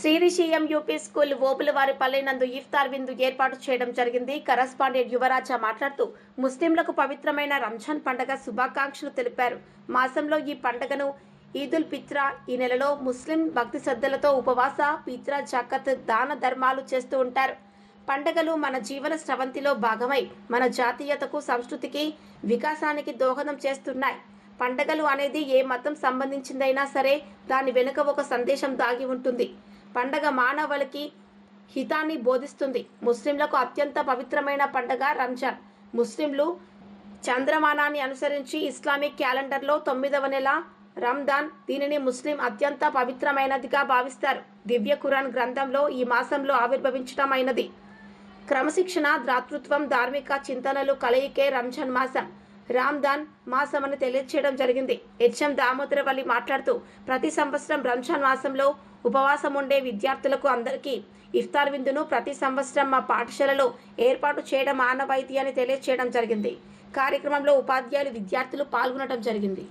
సిరిషియం UP school Obulavari పల్లెనందు ఇఫ్తార్ విందు ఏర్పాటు చేయడం జరిగింది. కరస్పాండెంట్ యువరాజ మాట్లాడుతూ ముస్లింలకు పవిత్రమైన రంజాన్ పండగ శుభాకాంక్షలు తెలిపారు. మాసంలో ఈ పండగను ఈదుల్ పిత్రా ఈ నెలలో ముస్లిం భక్తి శ్రద్ధలతో ఉపవాస పిత్రా జకత్ దాన ధర్మాలు చేస్తూ ఉంటారు. పండగలు మన జీవన స్రవంతిలో భాగమై మన జాతీయతకు సంస్కృతికి వికాసానికి దోహదం చేస్తున్నాయి. పండగలు అనేది ఏ మతం సంబంధించిందైనా సరే దాని వెనుక ఒక సందేశం దాగి ఉంటుంది. పండగ మానవులకి హితాన్ని బోధిస్తుంది. ముస్లింలకు అత్యంత పవిత్రమైన పండగ రంజాన్. ముస్లింలు చంద్రమానాన్ని అనుసరించి ఇస్లామిక్ క్యాలెండర్లో తొమ్మిదవ నెల రంజాన్ దీనిని ముస్లిం అత్యంత పవిత్రమైనదిగా భావిస్తారు. దివ్య ఖురాన్ గ్రంథంలో ఈ మాసంలో ఆవిర్భవించడం అయినది క్రమశిక్షణ దాతృత్వం ధార్మిక చింతనలు కలయికే రంజాన్ మాసం. రామ్దాన్ మాసమని తెలియచేయడం జరిగింది. హెచ్ఎం దామోదరవల్లి మాట్లాడుతూ ప్రతి సంవత్సరం రంజాన్ మాసంలో ఉపవాసం ఉండే విద్యార్థులకు అందరికీ ఇఫ్తార్ విందును ప్రతి సంవత్సరం మా పాఠశాలలో ఏర్పాటు చేయడం ఆనవాయితీ అని తెలియచేయడం జరిగింది. కార్యక్రమంలో ఉపాధ్యాయులు విద్యార్థులు పాల్గొనడం జరిగింది.